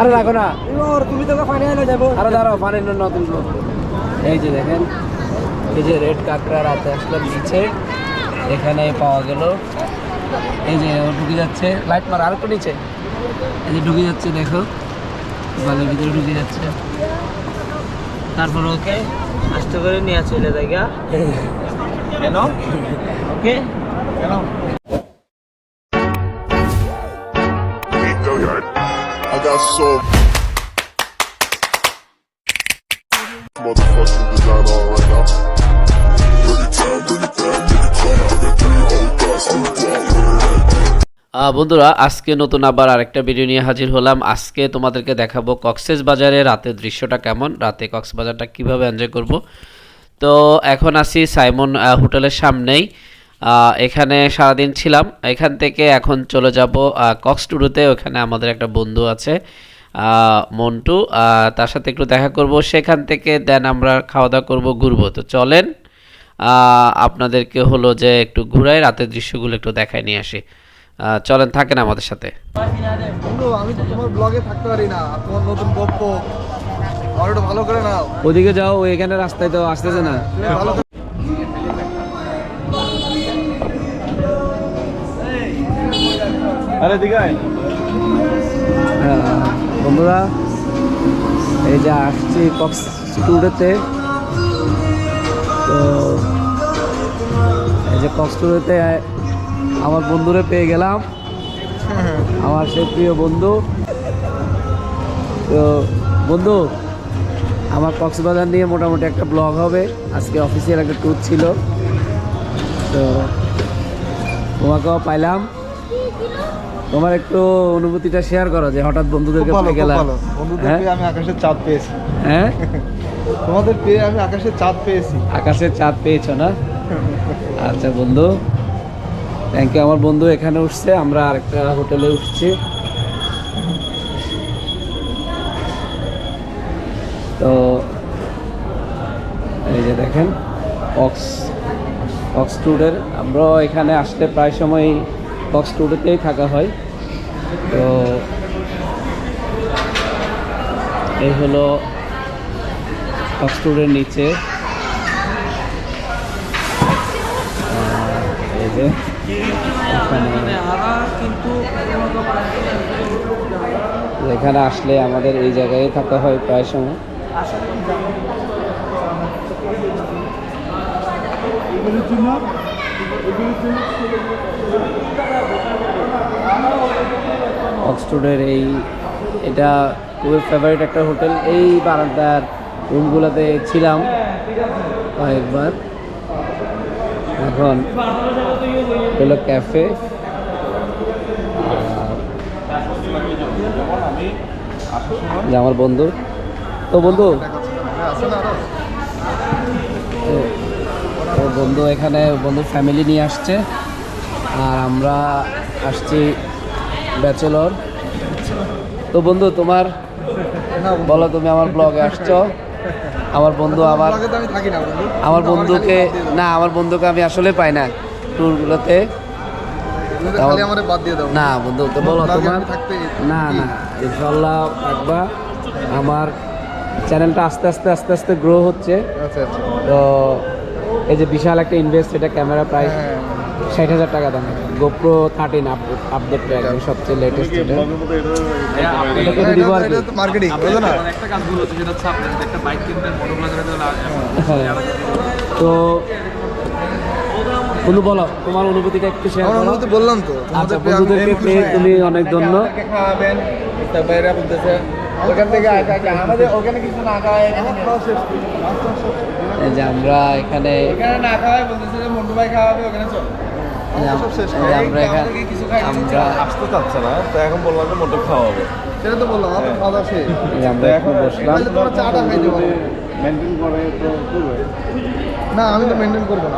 আরে রাখো না। তুমি তো ফাইনালে যাব আরে দাঁড়াও পানির নতুন এই যে দেখেন এই যে রেড কাঁকড়া রাতে আসলাম নিচে এখানে পাওয়া গেল। এই যে ও ঢুকে যাচ্ছে লাইট মার আর একটু নিচে। এই যে ঢুকে যাচ্ছে দেখো বালের ভিতরে ঢুকে যাচ্ছে। তারপর ওকে আস্তে করে নিয়ে চলে জায়গা কেন? ওকে? কেন? So motherfucking design on right now. বন্ধুরা, আজকে নতুন আবার আরেকটা ভিডিও নিয়ে হাজির হলাম। আজকে তোমাদেরকে দেখাবো কক্সেস বাজারে রাতের দৃশ্যটা কেমন, রাতে কক্সবাজারটা কীভাবে এনজয় করব। তো এখন আছি সাইমন হোটেলের সামনেই। এখানে সারাদিন ছিলাম। এখান থেকে এখন চলে যাব কক্স টুডুতে ওখানে আমাদের একটা বন্ধু আছে মন্টু। তার সাথে একটু দেখা করব। সেখান থেকে দেন আমরা খাওয়া দাওয়া করব ঘুরবো। তো চলেন আপনাদেরকে হলো যে একটু ঘুরাই রাতের দৃশ্যগুলো একটু দেখায় নিয়ে আসি। চলেন থাকেন আমাদের সাথে। আমি তো তোমার ব্লগে থাকতে পারি না। তোমার নতুন গপ্প। ভালো করে নাও। ওদিকে যাও এখানে রাস্তায় তো আসতেছে না। আরে বন্ধুরা, এই যে আসছি কক্স ট্যুরেতে। তো এই যে কক্স ট্যুরেতে আমার বন্ধুরে পেয়ে গেলাম। আমার সে প্রিয় বন্ধু। তো বন্ধু, আমার কক্সবাজার নিয়ে মোটামুটি একটা ব্লগ হবে। আজকে অফিসিয়াল একটা ট্যুর ছিল। তো তোমাকেও পাইলাম। তোমার একটু অনুভূতিটা শেয়ার করো যে হঠাৎ বন্ধুদেরকে পেয়ে গেলাম ভালো। বন্ধুদের হ্যাঁ? আমি আকাশের চাঁদ পেয়েছি। হ্যাঁ? তোমাদের পেয়ে আমি আকাশের চাঁদ পেয়েছি। আকাশের চাঁদ পেয়েছ না? আচ্ছা বন্ধু থ্যাংক ইউ আমার বন্ধু এখানে উঠছে আমরা আরেকটা হোটেলে উঠছি। তো এই যে দেখেন অক্স অক্স ট্যুরের আমরাও এখানে আসলে প্রায় সময় অক্স ট্যুরেতেই থাকা হয়। তো এই হলো অক্স ট্যুরের নিচে। এই এখানে আসলে আমাদের এই জায়গায় থাকা হয় প্রায় সময়। অক্সফোর্ডের এই, এটা খুবই ফেভারিট একটা হোটেল। এই বারান্দার রুমগুলোতে ছিলাম কয়েকবার। এখন হলো ক্যাফে আমার বন্ধু। তো বন্ধু বন্ধু এখানে বন্ধু ফ্যামিলি নিয়ে আসছে। আর আমরা আসছি ব্যাচেলর তো বন্ধু তোমার বলো তুমি আমার ব্লগে আসছো। আমার বন্ধু আবার আমার বন্ধুকে। না আমার বন্ধুকে আমি আসলে পাই না ট্যুরগুলোতে না বন্ধু তো বলো তোমার না না ইনশাল্লাহ থাকবা। আমার চ্যানেলটা আস্তে আস্তে আস্তে আস্তে গ্রো হচ্ছে। আচ্ছা আচ্ছা। তো এই যে বিশাল একটা ইনভেস্ট এটা ক্যামেরা প্রাইস হ্যাঁ। ষাট হাজার টাকা দাম। গোপ্রো থার্টিন আপডেট একদম সবচেয়ে লেটেস্ট এটা। তো বন্ধু বলো তোমার অনুভূতিটা একটু শেয়ার করো। অনুভূতি বললাম তো। আচ্ছা বন্ধুদেরকে। পেয়ে তুমি অনেক ধন্য। খাওয়াবেন বাইরে বলতেছে ওখান থেকে আমাদের ওখানে কিছু না খাওয়ায় এখানে এই যে আমরা এখানে এখানে না খাওয়ায় বলতেছে যে মন্টু ভাই খাওয়াবে ওখানে চল। আমরা এখানে আমরা আসতে চাচ্ছে না তো এখন বললাম যে মোটর খাওয়াবো। সেটা তো বললাম আমার খাওয়া দাওয়া শেষ। আমরা এখন বসলাম। চাটা খাইতে পারো মেনটেন করে তো করবে। না, আমি তো মেনটেন করব না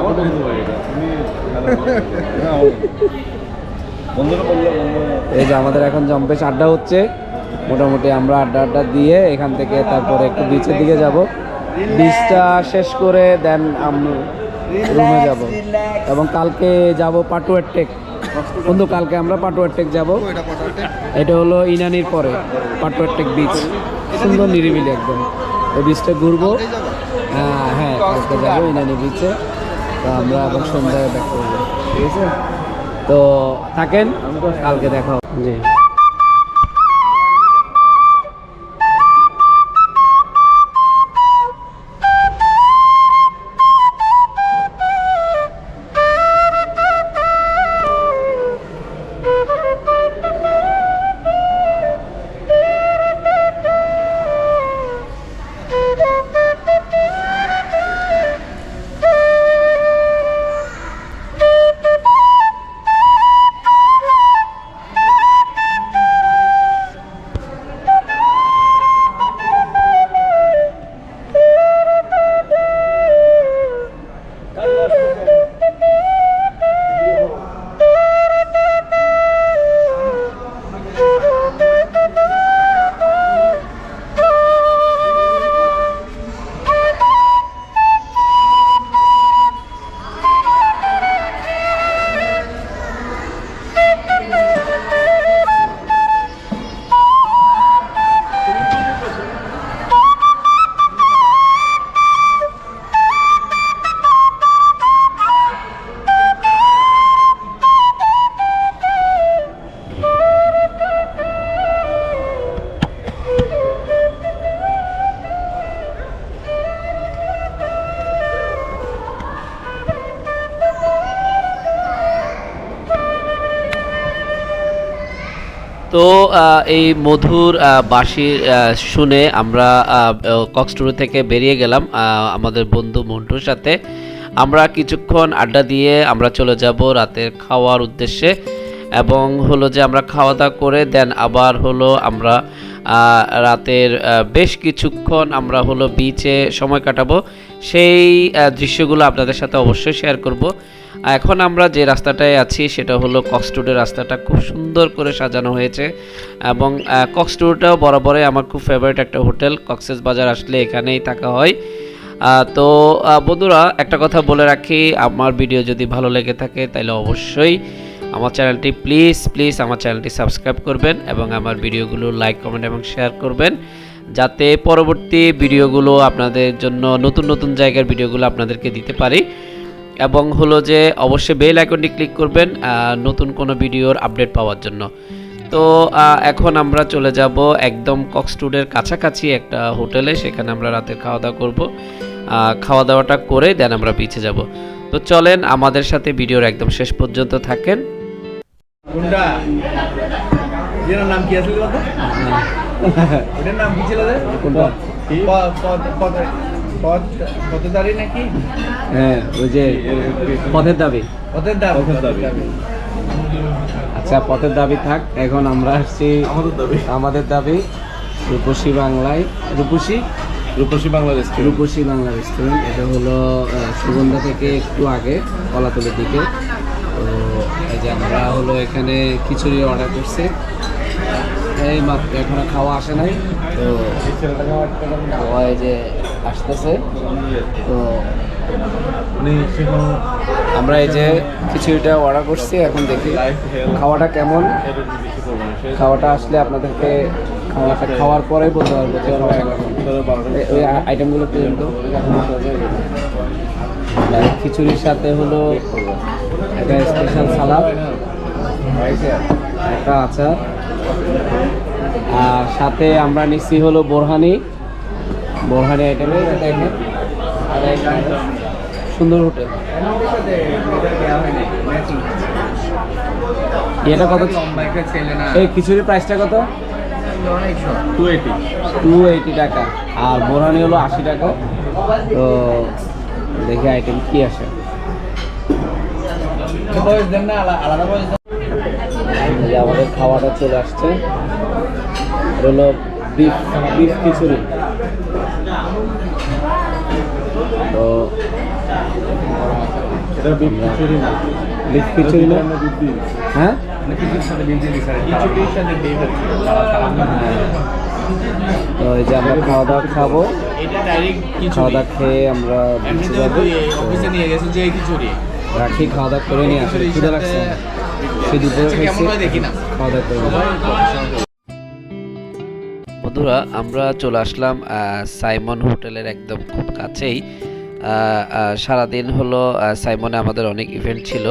এই যে আমাদের এখন জম্পেশ আড্ডা হচ্ছে, মোটামুটি আমরা আড্ডা আড্ডা দিয়ে এখান থেকে তারপরে একটু বিচের দিকে যাব। বিচটা শেষ করে দেন আমরা রুমে যাব। এবং কালকে যাব পাটুয়ার টেক। বন্ধু, কালকে আমরা পাটুয়ার টেক যাব। এটা হলো ইনানির পরে, পাটুয়ার টেক বিচ সুন্দর নিরিবিলি একদম। ওই বিচটা ঘুরবো। হ্যাঁ হ্যাঁ। কালকে যাব ইনানি বিচে তো আমরা আবার সন্ধ্যায় ব্যাক করব। ঠিক আছে। তো থাকেন কালকে দেখা হবে। জি। এই মধুর আহ, শুনে আমরা কক্সটুরু থেকে বেরিয়ে গেলাম আমাদের বন্ধু মন্টুর সাথে। আমরা কিছুক্ষণ আড্ডা দিয়ে আমরা চলে যাব রাতের খাওয়ার উদ্দেশ্যে এবং হলো যে আমরা খাওয়া দাওয়া করে দেন আবার হলো আমরা রাতের বেশ কিছুক্ষণ আমরা হলো বিচে সময় কাটাবো। সেই দৃশ্যগুলো আপনাদের সাথে অবশ্যই শেয়ার করব। এখন আমরা যে রাস্তাটায় আছি, সেটা হলো কক্সটুডের রাস্তাটা। খুব সুন্দর করে সাজানো হয়েছে এবং কক্সটুডটাও বরাবরই আমার খুব ফেভারিট একটা হোটেল। কক্সেস বাজার আসলে এখানেই থাকা হয়। তো বন্ধুরা, একটা কথা বলে রাখি, আমার ভিডিও যদি ভালো লেগে থাকে তাহলে অবশ্যই আমার চ্যানেলটি প্লিজ প্লিজ আমার চ্যানেলটি সাবস্ক্রাইব করবেন এবং আমার ভিডিওগুলো লাইক কমেন্ট এবং শেয়ার করবেন। যাতে পরবর্তী ভিডিওগুলো আপনাদের জন্য, নতুন নতুন জায়গার ভিডিওগুলো আপনাদেরকে দিতে পারি। এবং হলো যে অবশ্যই বেল আইকনটি ক্লিক করবেন নতুন কোনো ভিডিওর আপডেট পাওয়ার জন্য। তো এখন আমরা চলে যাব একদম কক্সটুডের কাছাকাছি একটা হোটেলে সেখানে আমরা রাতের খাওয়া দাওয়া করব। খাওয়া দাওয়াটা করে দেন আমরা পিছিয়ে যাব। তো চলেন আমাদের সাথে ভিডিওর একদম শেষ পর্যন্ত থাকেন। নাম কি আসলে বলতো নাম কি ছিল রে কোনটা? প- প- পদ- পদ- পদদারি নাকি? হ্যাঁ ওই যে পথের দাবি। পথের পথের দাবি। আচ্ছা পথের দাবি থাক এখন আমরা আসছি আমাদের দাবি। আমাদের দাবি রূপসী বাংলায় রূপসী? রূপসী বাংলাদেশ রূপসী বাংলা রেস্টুরেন্ট এটা হলো সুগন্ধা থেকে একটু আগে কলাতলের দিকে। তো এই যে আমরা হলো এখানে খিচুড়ি অর্ডার করছি। এই মাত্র এখনও খাওয়া আসে নাই তো খাওয়া এই যে আসতেছে। তো আমরা এই যে খিচুড়িটা অর্ডার করছি এখন দেখি খাওয়াটা কেমন। খাওয়াটা আসলে আপনাদেরকে খাওয়াটা খাওয়ার পরে বলতে পারব যে ওই আইটেমগুলো পর্যন্ত খিচুড়ির সাথে হলো একটা স্পেশাল সালাদ একটা আচার। আর সাথে আমরা নিচ্ছি হলো বোরহানি। বোরহানি আইটেমে দেখেন সুন্দর হোটেল এটা কত? এই খিচুড়ির প্রাইসটা কত টু এইটি টু এইটি টাকা। আর বোরানি হলো আশি টাকা। তো দেখি আইটেম কি আসে। আমাদের খাওয়াটা চলে আসছে। হলো বিফ বিফ খিচুড়ি। তো এটা বিফ খিচুড়ি না। বিফ খিচুড়ি না? হ্যাঁ। তো এই যে আমরা খাওয়া দাওয়া খাব। খাওয়া দাওয়া খেয়ে আমরা বিচে যাব। অফিসে নিয়ে গেছে যে খিচুড়ি। রাখি খাওয়া দাওয়া করে নিয়ে আসি। ক্ষুদা লাগছে? অবশ্যই দুপুরে আচ্ছা, খাওয়া দাওয়া করব বন্ধুরা আমরা চলে আসলাম আহ, সাইমন হোটেলের একদম খুব কাছেই। সারাদিন হলো সাইমনে আমাদের অনেক ইভেন্ট ছিল।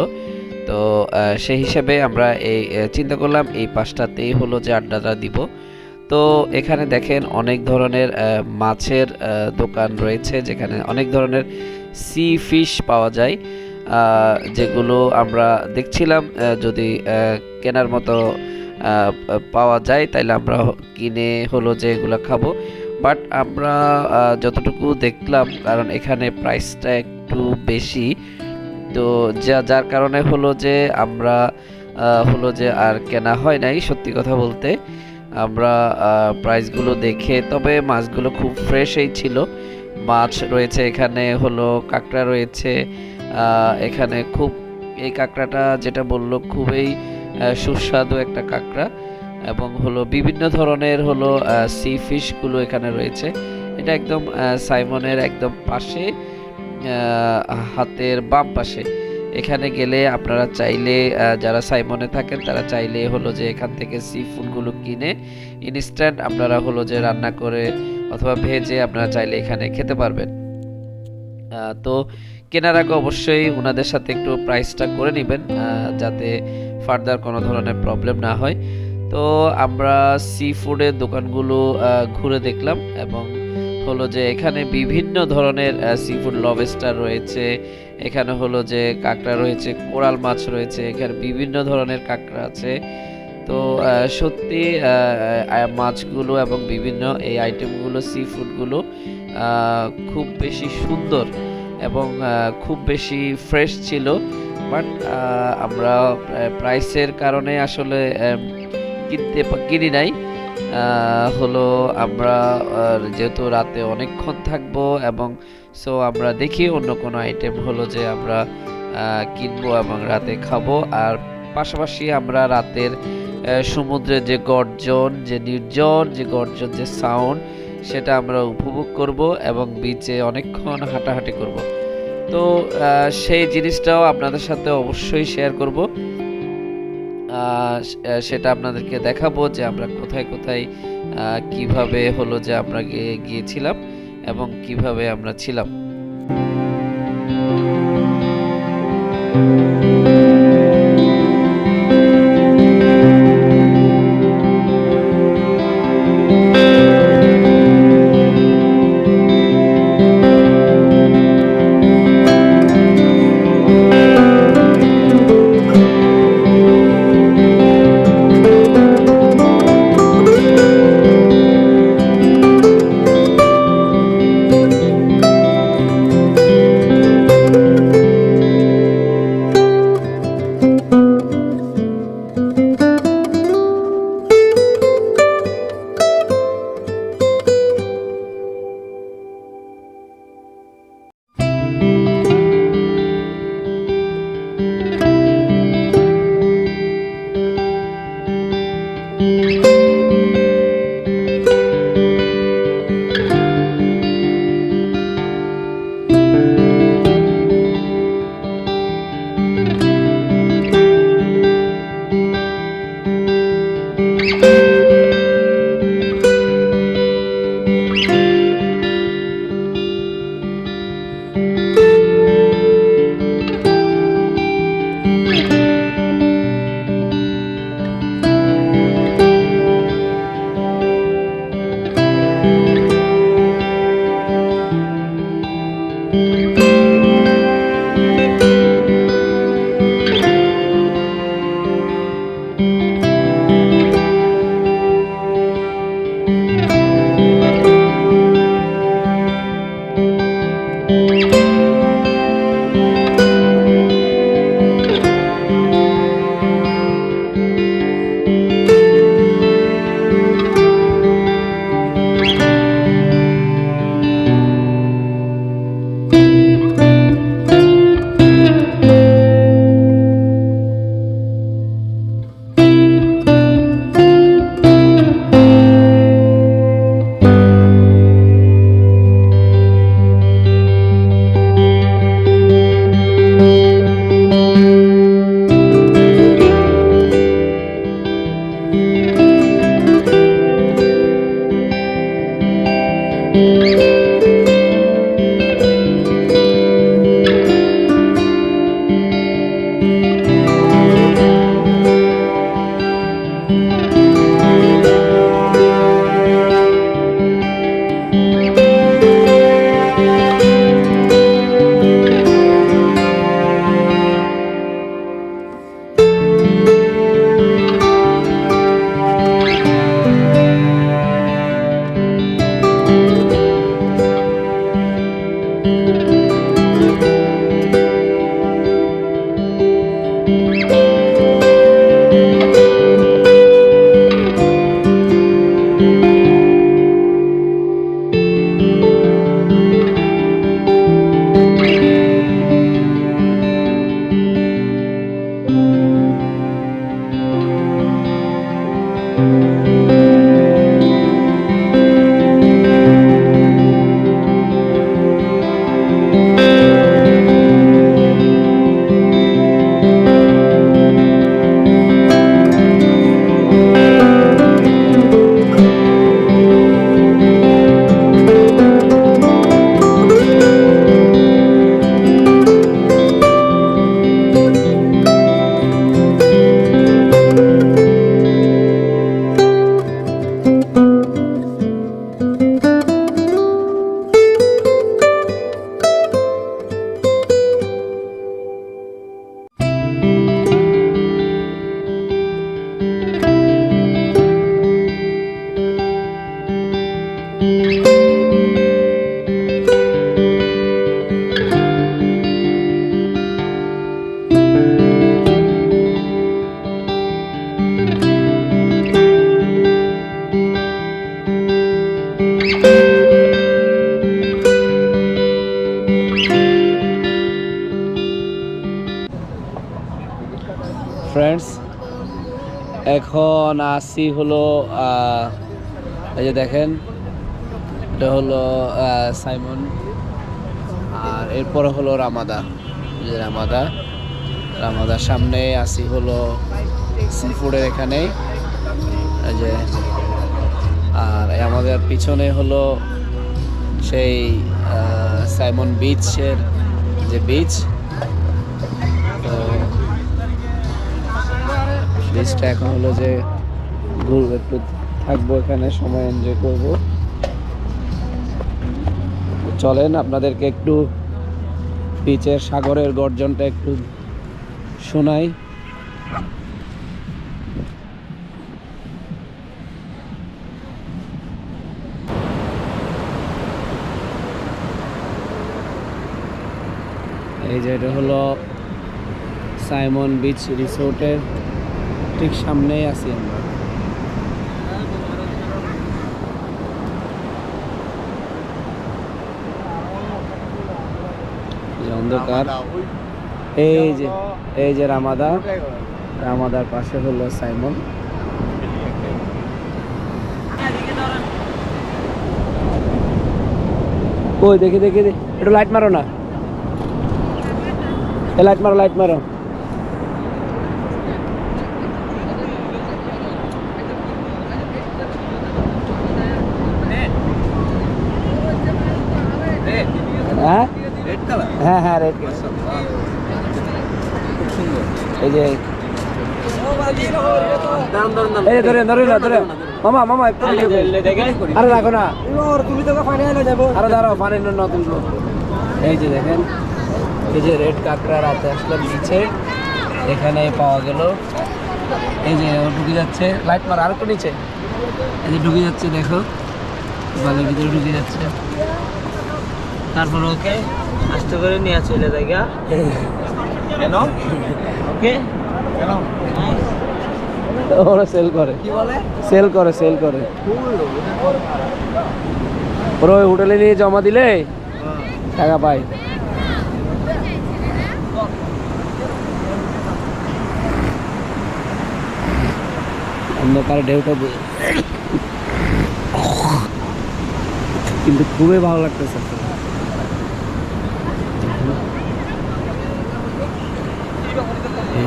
তো সেই হিসাবে আমরা এই চিন্তা করলাম এই পাঁচটাতেই হলো যে আড্ডাটা দিব। তো এখানে দেখেন অনেক ধরনের মাছের দোকান রয়েছে যেখানে অনেক ধরনের সি ফিশ পাওয়া যায় যেগুলো আমরা দেখছিলাম যদি কেনার মতো পাওয়া যায় তাইলে আমরা কিনে হলো যে এগুলো খাব। বাট আমরা যতটুকু দেখলাম, কারণ এখানে প্রাইসটা একটু বেশি, তো যা, যার কারণে হলো যে আমরা হলো যে আর কেনা হয় নাই, সত্যি কথা বলতে। আমরা প্রাইসগুলো দেখে, তবে মাছগুলো খুব ফ্রেশই ছিল। মাছ রয়েছে এখানে, হলো কাঁকড়া রয়েছে এখানে খুব, এই কাঁকড়াটা যেটা বলল, খুবই সুস্বাদু একটা কাঁকড়া। এবং হলো বিভিন্ন ধরনের হলো সি ফিশগুলো এখানে রয়েছে। এটা একদম সাইমনের একদম পাশে হাতের বাম পাশে। এখানে গেলে আপনারা চাইলে যারা সাইমনে থাকেন, তারা চাইলে হলো যে এখান থেকে সি ফুডগুলো কিনে ইনস্ট্যান্ট আপনারা হলো যে রান্না করে অথবা ভেজে আপনারা চাইলে এখানে খেতে পারবেন। তো কেনার আগে অবশ্যই ওনাদের সাথে একটু প্রাইসটা করে নেবেন যাতে ফার্দার কোনো ধরনের প্রবলেম না হয়। তো আমরা সি ফুডের দোকানগুলো ঘুরে দেখলাম এবং হলো যে এখানে বিভিন্ন ধরনের সি ফুড লবেস্টার রয়েছে, এখানে হলো যে কাঁকড়া রয়েছে, কোরাল মাছ রয়েছে, এখানে বিভিন্ন ধরনের কাঁকড়া আছে। তো সত্যি মাছগুলো এবং বিভিন্ন এই আইটেমগুলো সি ফুডগুলো খুব বেশি সুন্দর এবং খুব বেশি ফ্রেশ ছিল। বাট আমরা প্রাইসের কারণে আসলে কিনতে কিনি নাই হলো আমরা যেহেতু রাতে অনেকক্ষণ থাকব এবং সো আমরা দেখি অন্য কোনো আইটেম হলো যে আমরা কিনবো এবং রাতে খাব। আর পাশাপাশি আমরা রাতের সমুদ্রের যে গর্জন, যে নির্জন, যে গর্জন, যে সাউন্ড সেটা আমরা উপভোগ করব এবং বিচে অনেকক্ষণ হাঁটাহাঁটি করব। তো সেই জিনিসটাও আপনাদের সাথে অবশ্যই শেয়ার করব। সেটা আপনাদেরকে দেখাবো যে আমরা কোথায় কোথায় কীভাবে হলো যে আমরা গিয়ে- গিয়েছিলাম এবং কীভাবে আমরা ছিলাম। আসি হলো এই যে দেখেন, এটা হলো সাইমন, আর এরপরে হলো রামাদা যে রামাদা, রামাদার সামনে আসি হলো সি ফুডের এখানে যে, আর আমাদের পিছনে হলো সেই সাইমন বিচের যে বিচ, তো বিচটা এখন হলো যে ঘুরবো, একটু থাকব এখানে, সময় এনজয় করব। চলেন, আপনাদেরকে একটু বিচের সাগরের গর্জনটা একটু শোনাই। এই যে এটা হলো সাইমন বিচ রিসোর্টের ঠিক সামনেই আছি আমরা এই যে অন্ধকার। এই যে এই যে রামাদা, রামাদার পাশে হলো সাইমন। ওই দেখি দেখি। একটু লাইট মারো না। লাইট মারো লাইট মারো হ্যাঁ রেড কালার হ্যাঁ হ্যাঁ রেড এই যে এই ধরে ধরে না ধরে মামা মামা একটু আরে রাখো না। তুমি তো ফাইনালে যাব। আরে দাঁড়াও ফাইনাল নতুন লোক এই যে দেখেন এই যে রেড কাঁকড়া রাতে আসলাম নিচে। এখানে পাওয়া গেল। এই যে ও ঢুকে যাচ্ছে। লাইট মার আর একটু নিচে। এই যে ঢুকে যাচ্ছে দেখো। বালের ভিতরে ঢুকে যাচ্ছে। তারপর ওকে আস্তে করে নিয়ে চলে জায়গা কেন? ওকে কেন? ওরা সেল করে। কি বলে? সেল করে সেল করে। ওরা ওই হোটেলে নিয়ে জমা দিলে টাকা পায়। অন্ধকার ঢেউটা কিন্তু খুবই ভালো লাগতেছে।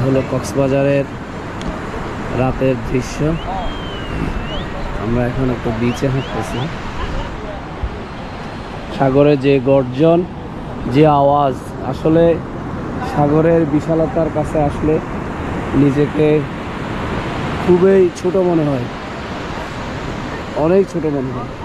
হলো কক্সবাজারের রাতের দৃশ্য। আমরা এখন একটা বিচে হাঁটতেছি। সাগরের যে গর্জন, যে আওয়াজ, আসলে সাগরের বিশালতার কাছে আসলে নিজেকে খুবই ছোট মনে হয়। অনেক ছোট মনে হয়।